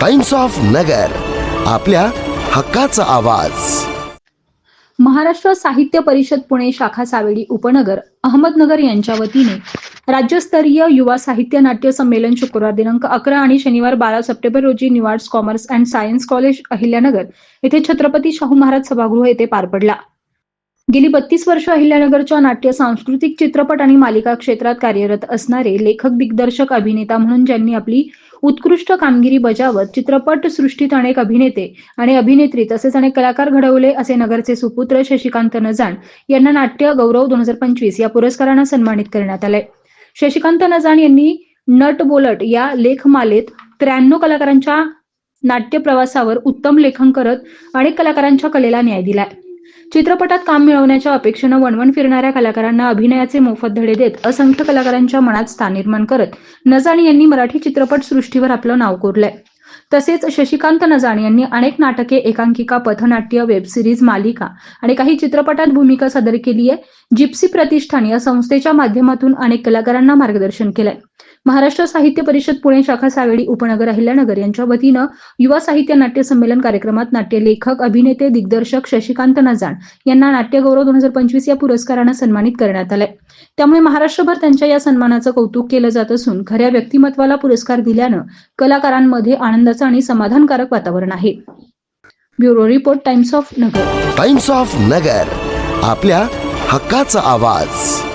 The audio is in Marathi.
टाइम्स ऑफ नगर आपल्या हक्काचा आवाज. महाराष्ट्र साहित्य परिषद पुणे शाखा सावेडी उपनगर अहमदनगर यांच्या वतीने राज्यस्तरीय युवा साहित्य नाट्य संमेलन शुक्रवार दिनांक अकरा आणि शनिवार बारा सप्टेंबर रोजी निवाड्स commerce and science college Ahilyanagar येथे छत्रपती शाहू महाराज सभागृह येथे पार पडला. गेली बत्तीस वर्ष अहिल्यानगरच्या नाट्य सांस्कृतिक चित्रपट आणि मालिका क्षेत्रात कार्यरत असणारे लेखक दिग्दर्शक अभिनेता म्हणून ज्यांनी आपली उत्कृष्ट कामगिरी बजावत चित्रपट सृष्टीत अनेक अभिनेते आणि अभिनेत्री तसेच अनेक कलाकार घडवले असे नगरचे सुपुत्र शशिकांत नजाण यांना नाट्य गौरव दोन हजार पंचवीस या पुरस्कारानं सन्मानित करण्यात आलंय. शशिकांत नजाण यांनी नट बोलट या लेखमालेत त्र्याण्णव कलाकारांच्या नाट्य प्रवासावर उत्तम लेखन करत अनेक कलाकारांच्या कलेला न्याय दिलाय. चित्रपटात काम मिळवण्याच्या अपेक्षेनं वणवण फिरणाऱ्या कलाकारांना अभिनयाचे मोफत धडे देत असंख्य कलाकारांच्या मनात स्थान निर्माण करत नजाणी यांनी मराठी चित्रपट सृष्टीवर आपलं नाव कोरलंय. तसेच शशिकांत नजाण यांनी अनेक नाटके एकांकिका पथनाट्य वेबसिरीज मालिका आणि काही चित्रपटात भूमिका सादर केली आहे जिप्सी प्रतिष्ठान या संस्थेच्या माध्यमातून अनेक कलाकारांना मार्गदर्शन केलंय. महाराष्ट्र साहित्य परिषद पुणे शाखा सावेडी उपनगर अहिल्यानगर यांच्या वतीनं युवा साहित्य नाट्य संमेलन कार्यक्रमात नाट्य लेखक अभिनेते दिग्दर्शक शशिकांत नजाण यांना नाट्यगौरव दोन हजार पंचवीस या पुरस्कारानं सन्मानित करण्यात आलंय. त्यामुळे महाराष्ट्रभर त्यांच्या या सन्मानाचं कौतुक केलं जात असून खऱ्या व्यक्तिमत्वाला पुरस्कार दिल्यानं कलाकारांमध्ये आनंदाचं आणि समाधानकारक वातावरण आहे. Bureau report Times of Nagar. Times of Nagar आपल्या हक्काचा आवाज.